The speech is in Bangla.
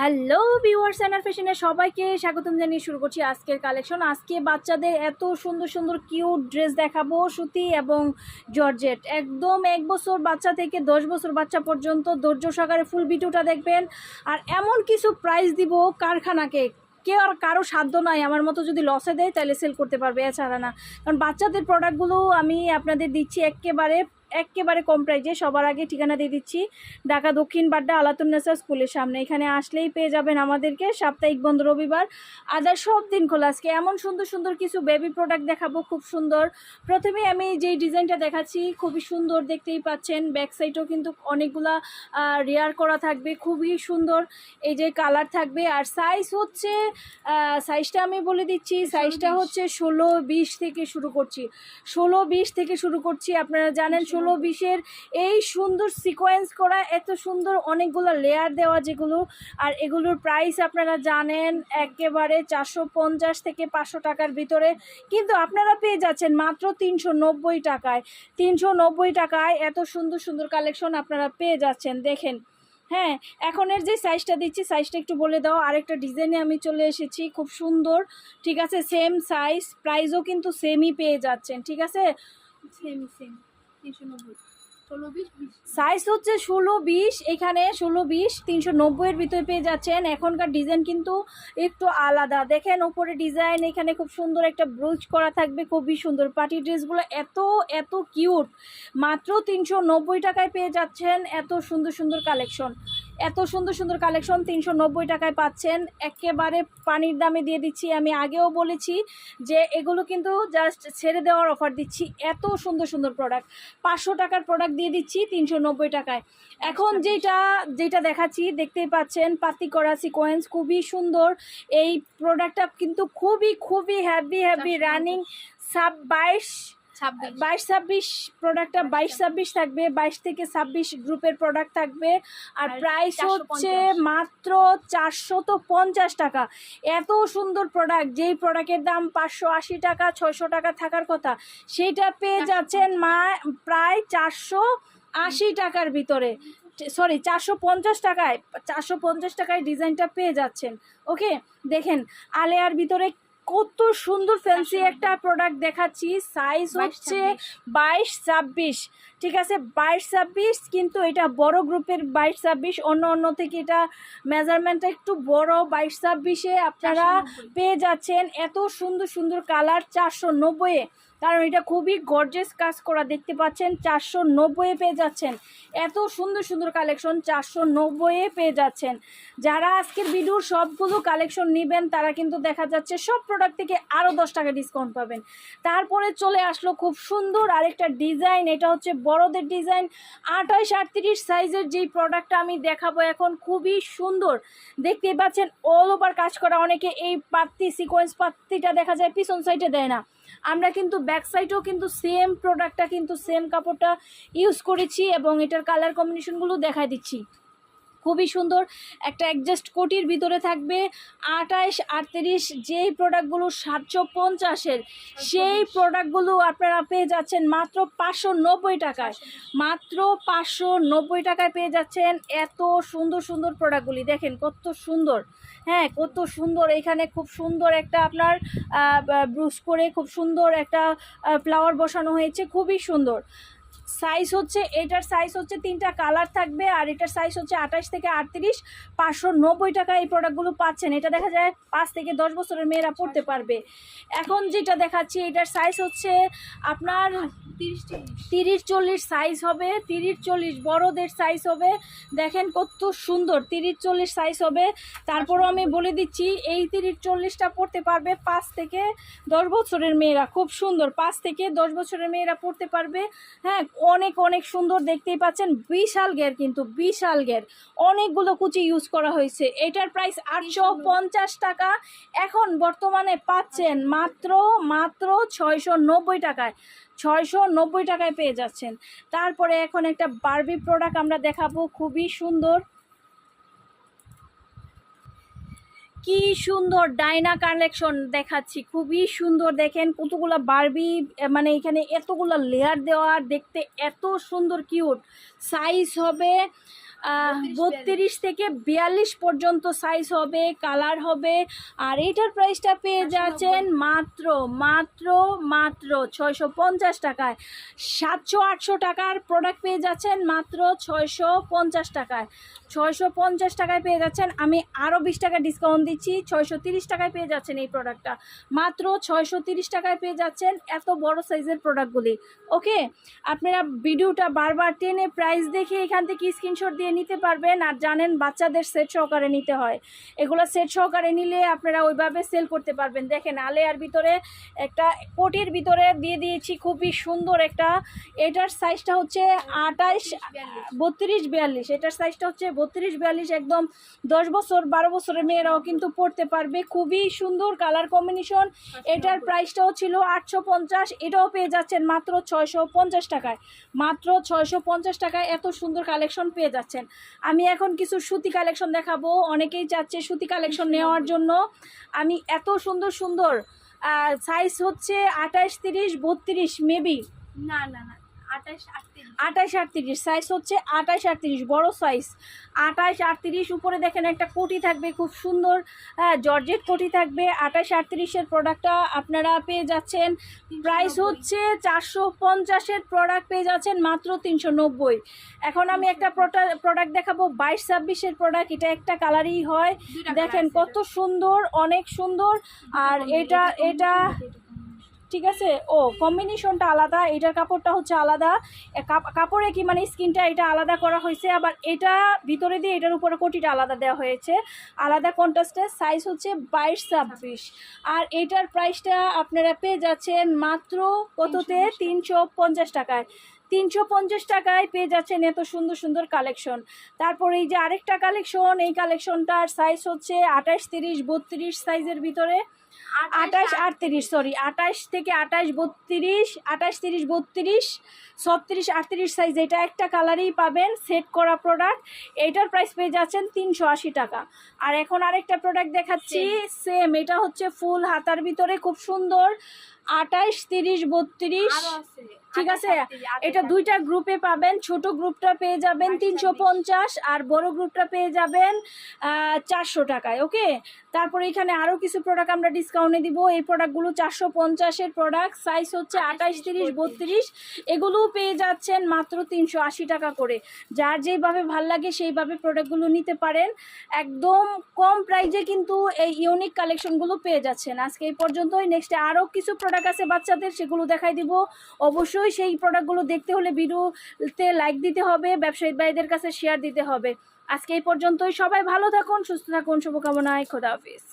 হ্যালো ভিউয়ার্স অ্যান্ড ফ্যাশনের সবাইকে স্বাগতম জানিয়ে শুরু করছি আজকের কালেকশন আজকে বাচ্চাদের এত সুন্দর সুন্দর কিউট ড্রেস দেখাবো সুতি এবং জর্জেট। একদম এক বছর বাচ্চা থেকে দশ বছর বাচ্চা পর্যন্ত ধৈর্য সহকারে ফুল ভিডিওটা দেখবেন। আর এমন কিছু প্রাইস দিব কারখানাকে কেউ আর কারও সাধ্য নাই, আমার মতো যদি লসে দেয় তাহলে সেল করতে পারবে, এছাড়া না। কারণ বাচ্চাদের প্রোডাক্টগুলো আমি আপনাদের দিচ্ছি একেবারে একেবারে কম প্রাইজে সবার আগে ঠিকানা দিয়ে দিচ্ছি। ঢাকা দক্ষিণ বাড্ডা আলাতুন্নেসা স্কুলের সামনে। এখানে আসলেই পেয়ে যাবেন আমাদেরকে সাপ্তাহিক বন্ধ রবিবার। আদার সব দিন খোলা। আজকে এমন সুন্দর সুন্দর কিছু বেবি প্রোডাক্ট দেখাবো খুব সুন্দর। প্রথমে আমি যেই ডিজাইনটা দেখাচ্ছি খুবই সুন্দর দেখতেই পাচ্ছেন। ব্যাক সাইডেও কিন্তু অনেকগুলা রেয়ার করা থাকবে খুবই সুন্দর। এই যে কালার থাকবে। আর সাইজ হচ্ছে সাইজটা আমি বলে দিচ্ছি। সাইজটা হচ্ছে ষোলো বিশ থেকে শুরু করছি। ষোলো বিশ থেকে শুরু করছি। আপনারা জানেন ষোলো বিশের এই সুন্দর সিকোয়েন্স করা, এত সুন্দর অনেকগুলো লেয়ার দেওয়া যেগুলো, আর এগুলোর প্রাইস আপনারা জানেন একেবারে চারশো পঞ্চাশ থেকে পাঁচশো টাকার ভিতরে। কিন্তু আপনারা পেয়ে যাচ্ছেন মাত্র তিনশো নব্বই টাকায়। তিনশো নব্বই টাকায় এত সুন্দর সুন্দর কালেকশন আপনারা পেয়ে যাচ্ছেন, দেখেন। হ্যাঁ এখনের যে সাইজটা দিচ্ছি সাইজটা একটু বলে দাও। আরেকটা ডিজাইনে আমি চলে এসেছি, খুব সুন্দর। ঠিক আছে সেম সাইজ প্রাইসও কিন্তু সেমই পেয়ে যাচ্ছেন, ঠিক আছে? সেম সেম সাইজ হচ্ছে ষোলো বিশ, এখানে ষোলো বিশ, তিনশো নব্বইয়ের ভিতরে পেয়ে যাচ্ছেন। এখনকার ডিজাইন কিন্তু একটু আলাদা। দেখেন ওপরে ডিজাইন এখানে খুব সুন্দর একটা ব্রুজ করা থাকবে, খুবই সুন্দর। পার্টি ড্রেসগুলো এত এত কিউট মাত্র তিনশো নব্বই টাকায় পেয়ে যাচ্ছেন এত সুন্দর সুন্দর কালেকশন এত সুন্দর সুন্দর কালেকশন তিনশো নব্বই টাকায় পাচ্ছেন। একেবারে পানির দামে দিয়ে দিচ্ছি। আমি আগেও বলেছি যে এগুলো কিন্তু জাস্ট ছেড়ে দেওয়ার অফার দিচ্ছি। এত সুন্দর সুন্দর প্রোডাক্ট পাঁচশো টাকার প্রোডাক্ট দিয়ে দিচ্ছি তিনশো নব্বই টাকায়। এখন যেটা যেটা দেখাচ্ছি দেখতেই পাচ্ছেন পাতি করা সিকোয়েন্স খুবই সুন্দর। এই প্রোডাক্টটা কিন্তু খুবই খুবই হ্যাভি হ্যাভি রানিং সাব বাইশ বাইশ ছাব্বিশ প্রোডাক্টটা বাইশ ছাব্বিশ থাকবে বাইশ থেকে ছাব্বিশ গ্রুপের প্রোডাক্ট থাকবে। আর প্রাইস হচ্ছে মাত্র চারশত পঞ্চাশ টাকা। এত সুন্দর প্রোডাক্ট যেই প্রোডাক্টের দাম পাঁচশো আশি টাকা ছয়শো টাকা থাকার কথা সেইটা পেয়ে যাচ্ছেন মা প্রায় চারশো আশি টাকার ভিতরে। সরি চারশো পঞ্চাশ টাকায় চারশো পঞ্চাশ টাকায় ডিজাইনটা পেয়ে যাচ্ছেন। ওকে দেখেন আলেয়ার ভিতরে কত সুন্দর ফ্যান্সি একটা প্রোডাক্ট দেখাচ্ছি। সাইজ হচ্ছে বাইশ ছাব্বিশ। ঠিক আছে বাইশ ছাব্বিশ কিন্তু এটা বড় গ্রুপের বাইশ ছাব্বিশ অন্য অন্য থেকে এটা মেজারমেন্টটা একটু বড়। বাইশ ছাব্বিশে আপনারা পেয়ে যাচ্ছেন এত সুন্দর সুন্দর কালার চারশো নব্বইয়ে। কারণ এটা খুবই গর্জেস কাজ করা দেখতে পাচ্ছেন চারশো নব্বইয়ে পেয়ে যাচ্ছেন। এত সুন্দর সুন্দর কালেকশন চারশো নব্বইয়ে পেয়ে যাচ্ছেন। যারা আজকের ভিডিওর সবগুলো কালেকশন নেবেন তারা কিন্তু দেখা যাচ্ছে সব প্রোডাক্ট থেকে আরও দশ টাকা ডিসকাউন্ট পাবেন। তারপরে চলে আসলো খুব সুন্দর আরেকটা ডিজাইন এটা হচ্ছে বড়দের ডিজাইন আঠাশ আটত্রিশ সাইজের যেই প্রোডাক্টটা আমি দেখাবো এখন খুবই সুন্দর। দেখতে পাচ্ছেন অল ওভার কাজ করা। অনেকে এই পাত্তি সিকোয়েন্স পাত্তিটা দেখা যায় পিছন সাইডে দেয় না। আমরা কিন্তু ব্যাক সাইডেও কিন্তু সেম প্রোডাক্টটা কিন্তু সেম কাপড়টা ইউজ করেছি এবং এটার কালার কম্বিনেশনগুলো দেখাই দিচ্ছি। খুবই সুন্দর। একটা অ্যাডজাস্ট কোটির ভিতরে থাকবে আঠাইশ আটত্রিশ যেই প্রোডাক্টগুলো সাতশো পঞ্চাশের সেই প্রোডাক্টগুলো আপনারা পেয়ে যাচ্ছেন মাত্র পাঁচশো নব্বই টাকায়। মাত্র পাঁচশো নব্বই টাকায় পেয়ে যাচ্ছেন এত সুন্দর সুন্দর প্রোডাক্টগুলি দেখেন কত সুন্দর। হ্যাঁ কত সুন্দর। এখানে খুব সুন্দর একটা আপনার ব্রুশ করে খুব সুন্দর একটা ফ্লাওয়ার বসানো হয়েছে। খুবই সুন্দর। সাইজ হচ্ছে এটার সাইজ হচ্ছে তিনটা কালার থাকবে আর এটার সাইজ হচ্ছে আঠাশ থেকে আটত্রিশ পাঁচশো নব্বই টাকা এই প্রোডাক্টগুলো পাচ্ছেন। এটা দেখা যায় পাঁচ থেকে দশ বছরের মেয়েরা পড়তে পারবে। এখন যেটা দেখাচ্ছি এটার সাইজ হচ্ছে আপনার তিরিশ চল্লিশ। তিরিশ চল্লিশ সাইজ হবে তিরিশ চল্লিশ বড়দের সাইজ হবে। দেখেন কত সুন্দর তিরিশ চল্লিশ সাইজ হবে। তারপরও আমি বলে দিচ্ছি এই তিরিশ চল্লিশটা পড়তে পারবে পাঁচ থেকে দশ বছরের মেয়েরা। খুব সুন্দর পাঁচ থেকে দশ বছরের মেয়েরা পড়তে পারবে। হ্যাঁ অনেক অনেক সুন্দর দেখতেই পাচ্ছেন। বিশাল গের কিন্তু, বিশাল গের। অনেকগুলো কুচি ইউজ করা হয়েছে। এটার প্রাইস আটশো পঞ্চাশ টাকা। এখন বর্তমানে পাচ্ছেন মাত্র মাত্র ছয়শো নব্বই টাকায়। ছয়শো নব্বই টাকায় পেয়ে যাচ্ছেন। তারপরে এখন একটা বার্বি প্রোডাক্ট আমরা দেখাবো। খুবই সুন্দর। কি সুন্দর ডাইনা কালেকশন দেখাচ্ছি, খুবই সুন্দর। দেখেন কতগুলো বার্বি মানে এখানে এতগুলো লেয়ার দেওয়া, দেখতে এত সুন্দর কিউট সাইজ হবে বত্রিশ, থেকে বিয়াল্লিশ পর্যন্ত সাইজ হবে কালার হবে। আর এইটার প্রাইসটা পেয়ে যাচ্ছেন মাত্র মাত্র মাত্র ছয়শো পঞ্চাশ টাকায়। সাতশো আটশো টাকার প্রোডাক্ট পেয়ে যাচ্ছেন মাত্র ছয়শো পঞ্চাশ টাকায়। ছয়শো পঞ্চাশ টাকায় পেয়ে যাচ্ছেন আমি আরও বিশ টাকা ডিসকাউন্ট দিচ্ছি ছয়শো তিরিশ টাকায় পেয়ে যাচ্ছেন এই প্রোডাক্টটা মাত্র ছয়শো তিরিশ টাকায় পেয়ে যাচ্ছেন এত বড় সাইজের প্রোডাক্টগুলি ওকে আপনারা ভিডিওটা বারবার টেনে প্রাইস দেখে এখান থেকে স্ক্রিনশট দিয়ে নিতে পারবেন আর জানেন বাচ্চাদের সেট সহকারে নিতে হয়। এগুলো সেট সহকারে নিলে আপনারা ওইভাবে সেল করতে পারবেন। দেখেন আলেয়ার ভিতরে একটা কোটির ভিতরে দিয়ে দিয়েছি খুবই সুন্দর একটা। এটার সাইজটা হচ্ছে আঠাইশ, বত্রিশ, বিয়াল্লিশ। এটার সাইজটা হচ্ছে বত্রিশ, বিয়াল্লিশ একদম দশ বছর, বারো বছরের মেয়েরাও কিন্তু পড়তে পারবে। খুবই সুন্দর কালার কম্বিনেশন এটার প্রাইসটাও ছিল আটশো পঞ্চাশ, এটাও পেয়ে যাচ্ছেন মাত্র ছয়শো পঞ্চাশ টাকায়। মাত্র ছয়শো পঞ্চাশ টাকায় এত সুন্দর কালেকশন পেয়ে যাচ্ছেন আমি এখন কিছু সুতি কালেকশন দেখাবো। অনেকেই চাচ্ছে সুতি কালেকশন নেওয়ার জন্য। আমি এত সুন্দর সুন্দর সাইজ হচ্ছে আঠাশ, তিরিশ, বত্রিশ মেবি না না না। আঠাশ আটত্রিশ। সাইজ হচ্ছে আঠাশ আটত্রিশ বড় সাইজ আঠাশ আটত্রিশ উপরে দেখেন একটা কোটি থাকবে খুব সুন্দর হ্যাঁ জর্জেট কোটি থাকবে। আঠাশ আটত্রিশের প্রোডাক্টটা আপনারা পেয়ে যাচ্ছেন। প্রাইস হচ্ছে চারশো পঞ্চাশের প্রোডাক্ট পেয়ে যাচ্ছেন মাত্র তিনশো নব্বই। এখন আমি একটা প্রোডাক্ট দেখাবো বাইশ ছাব্বিশের প্রোডাক্ট এটা একটা কালারই হয়। দেখেন কত সুন্দর অনেক সুন্দর। আর এটা এটা ঠিক আছে? ও কম্বিনেশনটা আলাদা এটার কাপড়টা হচ্ছে আলাদা। কাপড়ে কি মানে স্কিনটা এটা আলাদা করা হয়েছে আবার এটা ভিতরে দিয়ে এটার উপরে কোটিটা আলাদা দেওয়া হয়েছে। আলাদা কন্ট্রাস্টের সাইজ হচ্ছে বাইশ ছাব্বিশ। আর এটার প্রাইসটা আপনারা পেয়ে যাচ্ছেন মাত্র কততে? তিনশো পঞ্চাশ টাকায়। তিনশো পঞ্চাশ টাকায় পেয়ে যাচ্ছেন এত সুন্দর সুন্দর কালেকশন। তারপর এই যে আরেকটা কালেকশন এই কালেকশনটার সাইজ হচ্ছে আঠাশ তিরিশ বত্রিশ সাইজের ভিতরে। আঠাশ আটত্রিশ সরি আঠাশ থেকে আঠাশ বত্রিশ আঠাশ তিরিশ বত্রিশ ছত্রিশ আটত্রিশ সাইজ এটা একটা কালারেই পাবেন সেট করা প্রোডাক্ট এইটার প্রাইস পেয়ে যাচ্ছেন তিনশো আশি টাকা। আর এখন আরেকটা প্রোডাক্ট দেখাচ্ছি সেম এটা হচ্ছে ফুল হাতার ভিতরে খুব সুন্দর। আঠাশ তিরিশ বত্রিশ। ঠিক আছে? 28, 28, এটা দুইটা গ্রুপে পাবেন। ছোট গ্রুপটা পেয়ে যাবেন আচ্ছা, তিনশো পঞ্চাশ আর বড় গ্রুপটা পেয়ে যাবেন চারশো টাকায় ওকে? তারপরে এখানে আরও কিছু প্রোডাক্ট আমরা ডিসকাউন্টে দিব। এই প্রোডাক্টগুলো চারশো পঞ্চাশের প্রোডাক্ট সাইজ হচ্ছে আঠাশ তিরিশ বত্রিশ। এগুলোও পেয়ে যাচ্ছেন মাত্র তিনশো আশি টাকা করে। যার যেইভাবে ভালো লাগে সেইভাবে প্রোডাক্টগুলো নিতে পারেন। একদম কম প্রাইজে কিন্তু এই ইউনিক কালেকশনগুলো পেয়ে যাচ্ছেন। আজকে এই পর্যন্তই। নেক্সটে আরও কিছু প্রোডাক্ট আছে বাচ্চাদের, সেগুলো দেখাই দিব। অবশ্যই সেই প্রোডাক্টগুলো দেখতে হলে ভিডিওতে লাইক দিতে হবে, ব্যবসায়ী ভাইদের কাছে শেয়ার দিতে হবে। আজকে এই পর্যন্তই। সবাই ভালো থাকুন, সুস্থ থাকুন। শুভকামনায় খোদা হাফিজ।